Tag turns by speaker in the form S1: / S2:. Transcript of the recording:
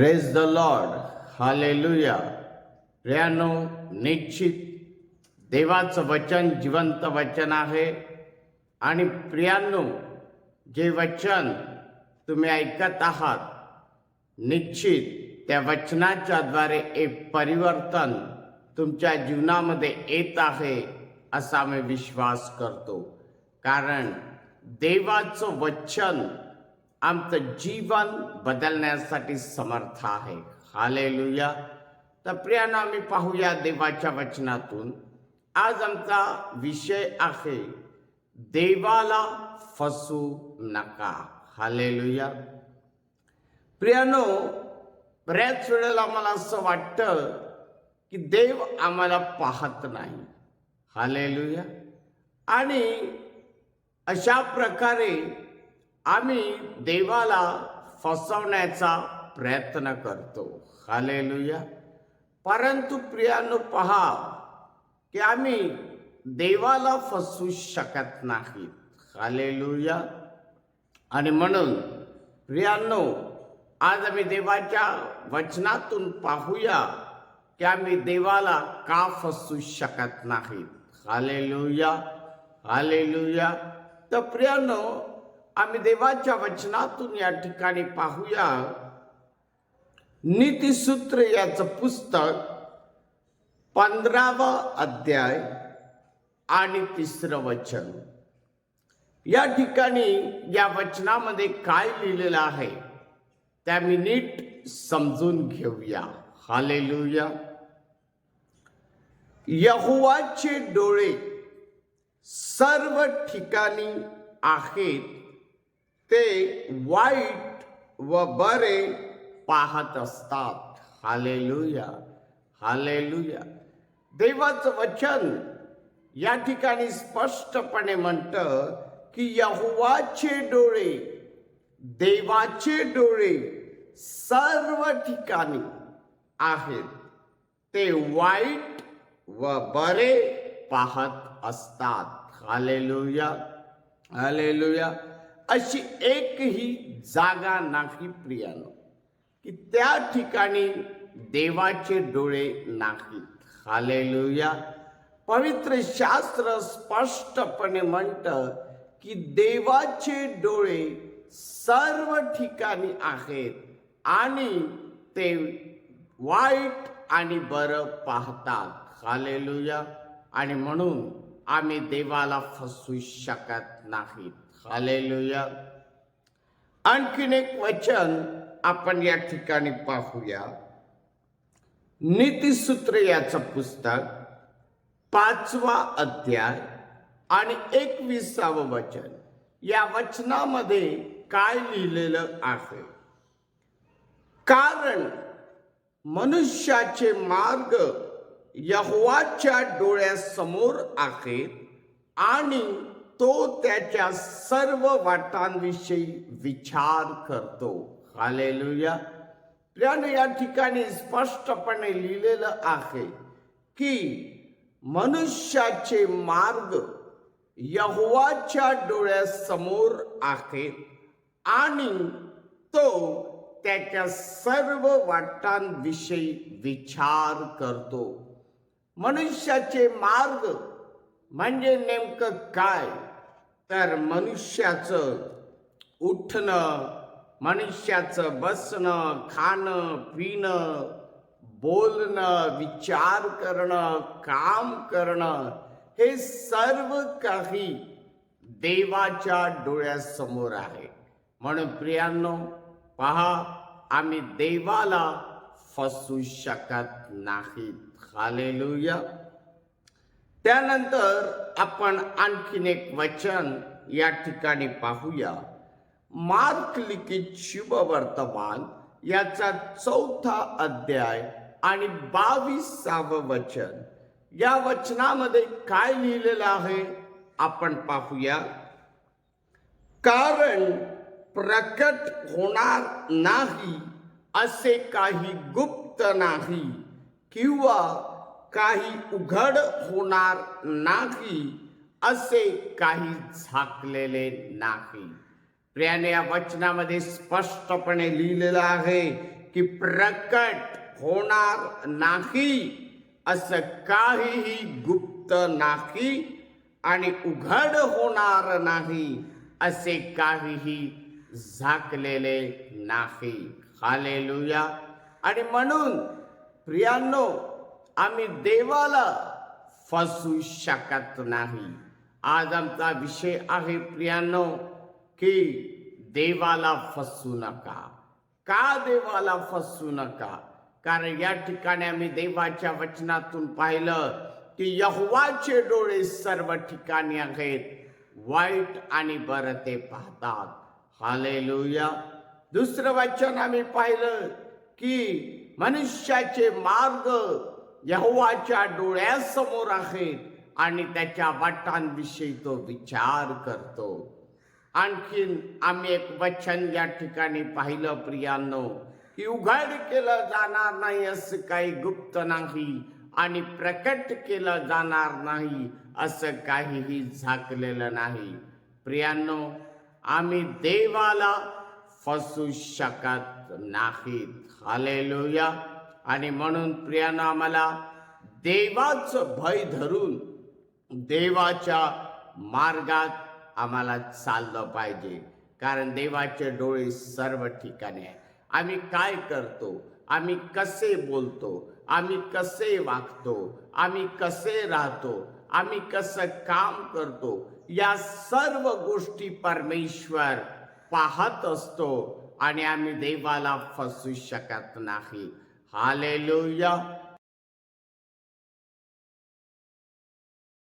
S1: Praise the lord hallelujah प्रियानो निश्चित देवाचं वचन जिवंत वचन आहे. आणि प्रियांनो जे वचन तुम्ही ऐकत आहात निश्चित त्या वचनाच्या द्वारे एक परिवर्तन तुमच्या जीवनामध्ये येत आहे असा मी विश्वास करतो. कारण देवाचं वचन आमचं जीवन बदलण्यासाठी समर्थ आहे. हालेलुया. तर प्रियानं आम्ही पाहूया देवाच्या वचनातून. आज आमचा विषय आहे देवाला फसू नका. हालेलुया. प्रियानो बऱ्याच वेळेला मला असं वाटतं की देव आम्हाला पाहत नाही. हालेलुया. आणि अशा प्रकारे आम्ही देवाला फसवण्याचा प्रयत्न करतो. हालेलुया. परंतु प्रियानो पहा की आम्ही देवाला फसवू शकत नाही हालेलुया. आणि म्हणून प्रियांनो आज आम्ही देवाच्या वचनातून पाहूया की आम्ही देवाला का फसू शकत नाही हालेलुया. हालेलुया. तर प्रियानो आम्ही देवाच्या वचनातून या ठिकाणी पाहूया. नीतिसूत्र याचं पुस्तक पंधरावा अध्याय आणि तिसरं वचन. या ठिकाणी या वचनामध्ये काय लिहिलेलं आहे त्या मी नीट समजून घेऊया. हालेलुया. यहुवाचे डोळे सर्व ठिकाणी आहेत ते वाईट व बरे पाहत असतात. Hallelujah hallelujah. देवाचं वचन या ठिकाणी स्पष्टपणे म्हणतं की यहुवाचे डोळे देवाचे डोळे सर्व ठिकाणी आहेत. ते वाईट व बरे पाहत असतात. Hallelujah hallelujah. अशी एकही जागा नाही प्रियानो की त्या ठिकाणी देवाचे डोळे नाहीत. हालेलुया. पवित्र शास्त्र स्पष्टपणे म्हणतं की देवाचे डोळे सर्व ठिकाणी आहेत आणि ते वाईट आणि बरं पाहतात. हालेलुया. आणि म्हणून आम्ही देवाला फसू शकत नाहीत. हालेलुया आणखीन एक वचन आपण या ठिकाणी पाहूया. नीतीसूत्र याचं पुस्तक पाचवा अध्याय आणि एकविसावं वचन. या वचनामध्ये काय लिहिलेलं आहे? कारण मनुष्याचे मार्ग यहोवाच्या डोळ्यासमोर आहे आणि तो त्याच्या सर्व वाटांविषयी विचार करतो. हालेलुया. प्रियाने या ठिकाणी स्पष्टपणे लिहिलेलं आहे की मनुष्याचे मार्ग यहोवाच्या डोळ्यासमोर आहे आणि तो त्याच्या सर्व वाटांविषयी विचार करतो. मनुष्याचे मार्ग म्हणजे नेमकं काय? तर मनुष्याचं उठणं मनुष्याचं बसणं खाणं पिणं बोलणं विचार करणं काम करणं हे सर्व काही देवाच्या डोळ्यासमोर आहे. म्हणून प्रियांनो पहा आम्ही देवाला फसू शकत नाहीत. हालेलुया. त्यानंतर आपण आणखीन एक वचन या ठिकाणी पाहूया. मार्क लिखित शुभ वर्तमान याचा चौथा अध्याय आणि बावीसावं वचन. या वचनामध्ये काय लिहिलेलं आहे? आपण पाहूया. कारण प्रकट होणार नाही असे काही गुप्त नाही. किंवा काही उघड होणार नाही असे काही झाकलेले नाही. प्रियाने या वचनामध्ये स्पष्टपणे लिहिलेलं आहे की प्रकट होणार नाही असं काहीही गुप्त नाही आणि उघड होणार नाही असे काहीही झाकलेले नाही. हालेलुया. आणि म्हणून प्रियांनो आम्ही देवाला फसू शकत नाही. आज आमचा विषय आहे प्रियांनो की देवाला फसू नका. का देवाला फसू नका? कारण या ठिकाणी आम्ही देवाच्या वचनातून पाहिलं की यहवाचे डोळे सर्व ठिकाणी आहेत. वाईट आणि बरं ते पाहतात. हाले दुसरं वचन आम्ही पाहिलं की मनुष्याचे मार्ग यहोवाच्या डोळ्यासमोर आहेत आणि त्याच्या वाटांविषयी तो विचार करतो. आणखीन आम्ही एक वचन या ठिकाणी पाहिलं प्रियांनो. की उघड केलं जाणार नाही असं काही गुप्त नाही आणि प्रकट केलं जाणार नाही असं काहीही झाकलेलं नाही. प्रियांनो आम्ही देवाला फसू शकत नाहीत. हालेलुया. आणि म्हणून प्रियानं आम्हाला देवाचं भय धरून देवाच्या मार्गात आम्हाला चाललं पाहिजे. कारण देवाचे डोळे सर्व ठिकाणी आहे आम्ही काय करतो? आम्ही कसे बोलतो? आम्ही कसे वागतो? आम्ही कसे राहतो? आम्ही कसं काम करतो? या सर्व गोष्टी परमेश्वर पाहत असतो आणि आम्ही देवाला फसू शकत नाही. हालेलुया.